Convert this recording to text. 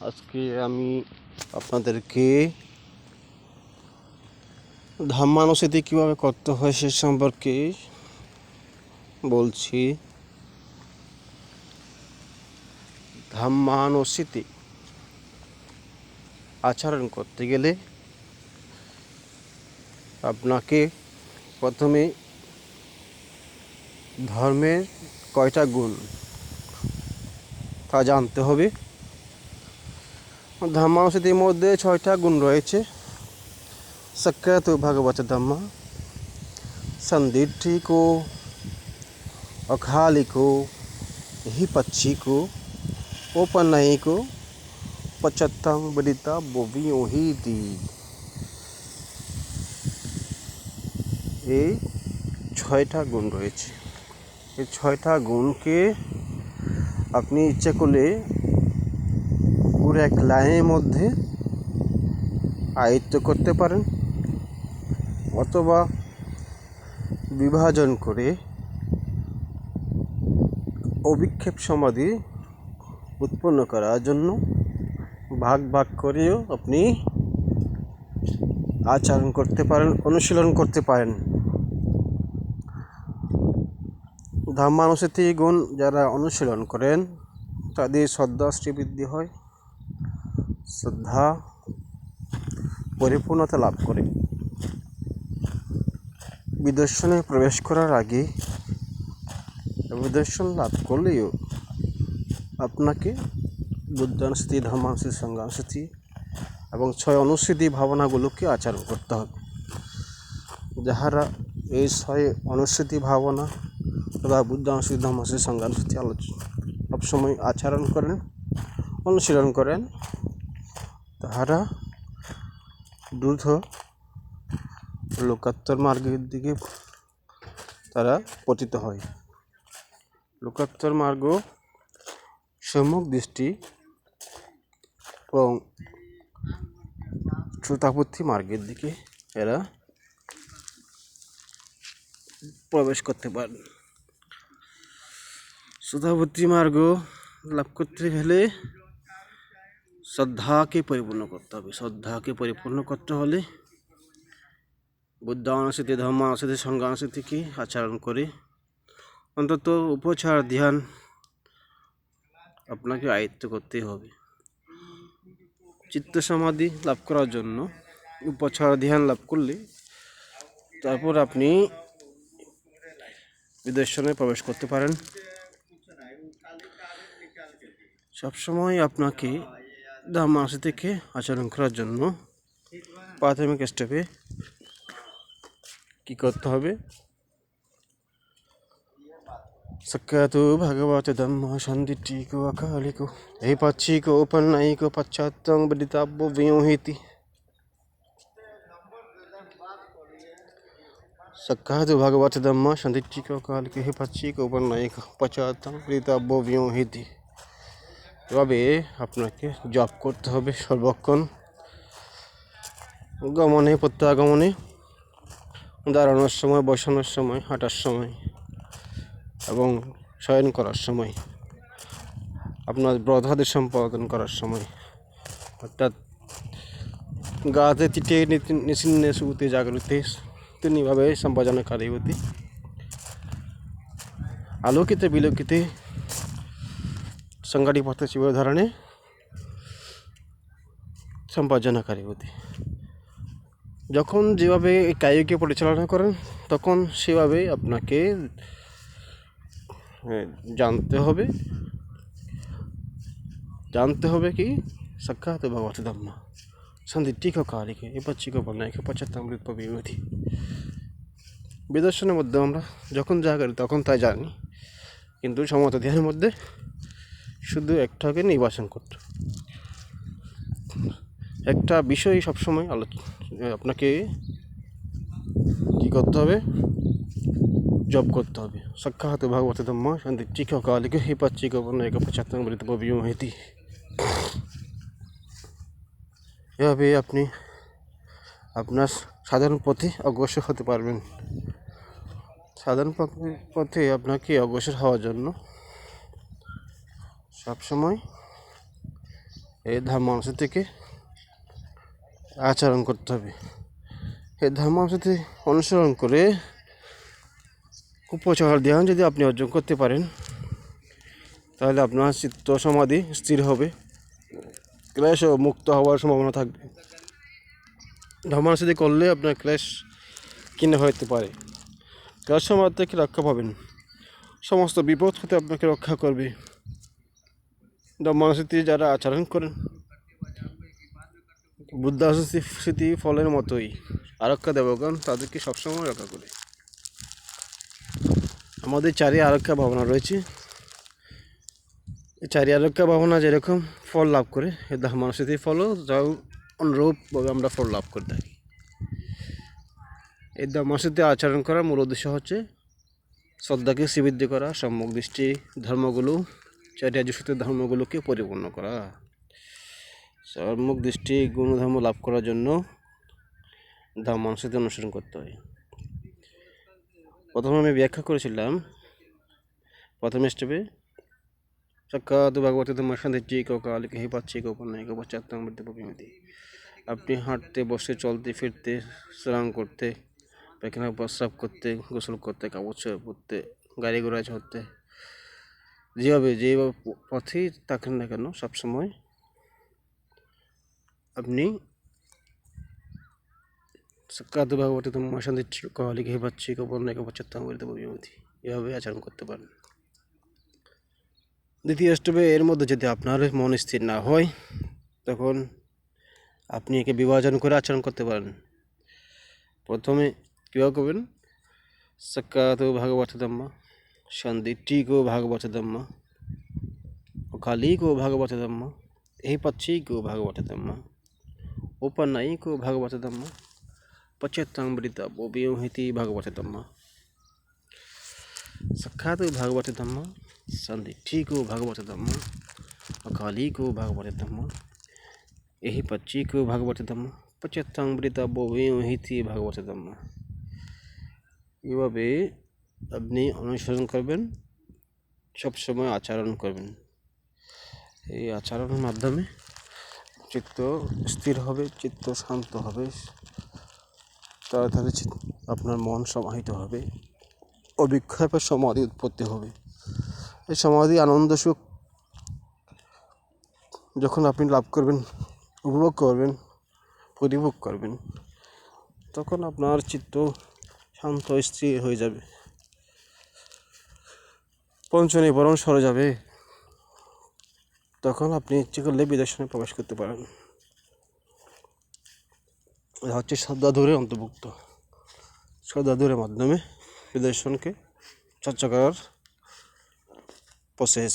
আজকে আমি আপনাদেরকে ধাম্মানুসিতি কীভাবে করতে হয় সে সম্পর্কে বলছি। ধাম্মানুসিতি আচরণ করতে গেলে আপনাকে প্রথমে ধর্মের কয়টা গুণ তা জানতে হবে। ধর্মানুসূতির মধ্যে ছয়টা গুণ রয়েছে সক্রিয়ত ভগবত ধর্ম সন্দিঠিকো অখালিকো হিপচ্ছিকো ওপনয়িকো পচত্তং বদিতা ববি ওহিতি এই ছয়টা গুণ রয়েছে এই ছয়টা গুণকে আপনি ইচ্ছে করলে পুরো এক লাইনের মধ্যে আয়ত্ত করতে পারেন অথবা বিভাজন করে অভিক্ষেপ সমাধি উৎপন্ন করার জন্য ভাগ ভাগ করেও আপনি আচরণ করতে পারেন, অনুশীলন করতে পারেন। ধর্মানুসূতি গুণ যারা অনুশীলন করেন, তাদের শ্রদ্ধা শ্রীবৃদ্ধি হয়। শ্রদ্ধা, পরিপূর্ণতা লাভ করে। বিদর্শনে প্রবেশ করার আগে বিদর্শন লাভ করলেও আপনাকে বুদ্ধানুসূতি ধর্মানুসূতি সংজ্ঞানুসূতি এবং ছয় অনুসূতি ভাবনাগুলোকে আচরণ করতে হবে। যাহারা এই ছয় অনুসূতি ভাবনা বা বুদ্ধানুসূতি ধর্মানুসূতি সংজ্ঞানুসূতি আলোচনা সবসময় আচরণ করেন, অনুশীলন করেন তাহারা দ্রুত লোকাত্তর মার্গের দিকে তারা পতিত হয়। লোকাত্তর মার্গ সম্মুখ দৃষ্টি এবং শ্রোতাপত্তি মার্গের দিকে এরা প্রবেশ করতে পারেন শ্রোতাপত্তি মার্গ লাভ করতে গেলে শ্রদ্ধাকে পরিপূর্ণ করতে হবে। শ্রদ্ধাকে পরিপূর্ণ করতে হলে বুদ্ধানুসূতি ধর্মানুসূতি সংজ্ঞানুসূতিকে আচরণ করে অন্তত উপচার, ধ্যান আপনাকে আয়ত্ত করতে হবে। চিত্ত সমাধি লাভ করার জন্য উপচার, ধ্যান লাভ করলে তারপর আপনি বিদর্শনে প্রবেশ করতে পারেন। সবসময় আপনাকে ধর্মানুসূতি থেকে আচরণ করার জন্য প্রাথমিক স্টেপে কি করতে হবে সক্কাতো ভগবত ধম্ম সন্দিটিকো অকালিকো এই পাচ্ছিকো উপন্নায়িকো পশ্চাত্তং বদিতাব্য বিয়োহিতি সক্কাতো ভগবত ধম্ম সন্দিটিকো অকালিকো হে পাচ্ছিকো উপন্নায়িকো পশ্চাত্তং বদিতাব্য বিয়োহিতি এভাবে আপনাকে জব করতে হবে সর্বক্ষণ। গমনে প্রত্যাগমনে, দাঁড়ানোর সময়, বসানোর সময়, হাঁটার সময় এবং শয়ন করার সময়, আপনার ব্রধাদের সম্পাদন করার সময়। অর্থাৎ গাতে তিটে নিচিন্নে সুতে জাগরতে তিনিভাবে সম্পাদনকারী হতে আলোকিতে, বিলোকিতে পথে শিবধারণে সম্পাদনাকারী হতে যখন যেভাবে এই কায়কে পরিচালনা করেন তখন সেভাবে আপনাকে এ, জানতে হবে জানতে হবে কি সাক্ষাৎ ভগবত ধর্ম সন্ধি টিক কারিকে এবার চিক বন্যায় পঁচাত্তমৃত বিমতি বিদর্শনের মধ্যে আমরা যখন যা করি তখন তাই জানি কিন্তু সমত ধ্যানের মধ্যে শুধু একটাকে নির্বাচন করতে। একটা বিষয় সবসময় আলোচনা আপনাকে কী করতে হবে? জব করতে হবে। সাক্ষাৎ ভাগবত ধম্ম শান্তি চিক কালিকে হে পাচ্ছিক এক এভাবে আপনি আপনার সাধারণ পথে অগ্রসর হতে পারবেন। সাধারণ পথে আপনাকে অগ্রসর হওয়ার জন্য সবসময় এই ধর্মানুসার থেকে আচরণ করতে হবে। এই ধর্মানুসারে অনুসরণ করে উপচার ধ্যান যদি আপনি অর্জন করতে পারেন, তাহলে আপনার চিত্ত সমাধি স্থির হবে। ক্লেশ মুক্ত হওয়ার সম্ভাবনা থাকবে। ধর্মানুসারে করলে আপনার ক্লেশ কিনে হতে পারে। ক্লেশ সমাজ থেকে রক্ষা পাবেন? সমস্ত বিপদ হতে আপনাকে রক্ষা করবে। ধর্মানুসারে যারা আচরণ করেন বুদ্ধাসুস্থি স্মৃতি ফলের মতোই। আরক্ষা দেবগণ, তাদেরকে সবসময় রক্ষা করে। আমাদের চারি আরক্ষা ভাবনা রয়েছে। চারি আরক্ষা ভাবনা যেরকম ফল লাভ করে এই ধর্মানুসারে ফলও যাও অনুরূপভাবে আমরা ফল লাভ করে থাকি। এই ধর্মানুসারে আচরণ করার মূল উদ্দেশ্য হচ্ছে শ্রদ্ধাকে শ্রীবৃদ্ধি করা সম্মুখ দৃষ্টি, ধর্মগুলো চারি আজুষিত ধর্মগুলোকে পরিপূর্ণ করা। সম্মুখ দৃষ্টি গুণধর্ম লাভ করার জন্য ধর্মানুসারে অনুসরণ করতে হয়। প্রথমে আমি ব্যাখ্যা করেছিলাম, প্রথম স্টেপে সাক্ষাৎ ভগবতী তোমার শান্তি চিক কালিকে হে পাচ্ছি গোপন নাই গোপন চাত্তাং মধ্যে আপনি হাঁটতে বসে চলতে, ফিরতে, স্নান করতে পায়খানা প্রস্রাব করতে, গোসল করতে, কাপড় পরতে গাড়ি ঘোড়া চড়তে যেভাবে যেভাবে পথেই থাকেন না কেন, সবসময় আপনি সাক্ষাৎ ভগবতী তোমার শান্তি গোপন নাই গোপন চাত্তাং মধ্যে প্রবিমতি এভাবে আচরণ করতে পারেন। দ্বিতীয় স্টেপে এর মধ্যে যদি আপনার মন স্থির না হয়, তখন আপনি একে বিভাজন করে আচরণ করতে পারেন। প্রথমে কীভাবে করবেন? সক্কাত ভাগবত দম্মা संदिट्टिको भागवतदम्म उखालीको भागवतदम्म एहिपक्षीको भागवतदम्म उपनयीको भागवतदम्म पचतमृत उपयोहिति तो भगवतदम्म सखातु भगवतदम्म संदिट्टिको भगवतदम्म अकालीको भगवतदम्म यही पच्चीको भगवतदम्म पचतमृत उपयोहिति भगवतदम्म युवे আপনি অনুসরণ করবেন, সবসময় আচরণ করবেন। এই আচরণের মাধ্যমে চিত্ত স্থির হবে, চিত্ত শান্ত হবে, তাড়াতাড়ি আপনার মন সমাহিত হবে অভিক্ষেপের সমাধি উৎপত্তি হবে। এই সমাধি আনন্দ, সুখ যখন আপনি লাভ করবেন, উপভোগ করবেন পরিভোগ করবেন, তখন আপনার চিত্ত শান্ত স্থির হয়ে যাবে। পঞ্চনী বরণ সরে যাবে। তখন আপনি ইচ্ছে করলে বিদর্শনে প্রবেশ করতে পারেন। হচ্ছে শ্রদ্ধাধুরের অন্তর্ভুক্ত। শ্রদ্ধাধুরের মাধ্যমে বিদর্শনকে চর্চা করার প্রসেস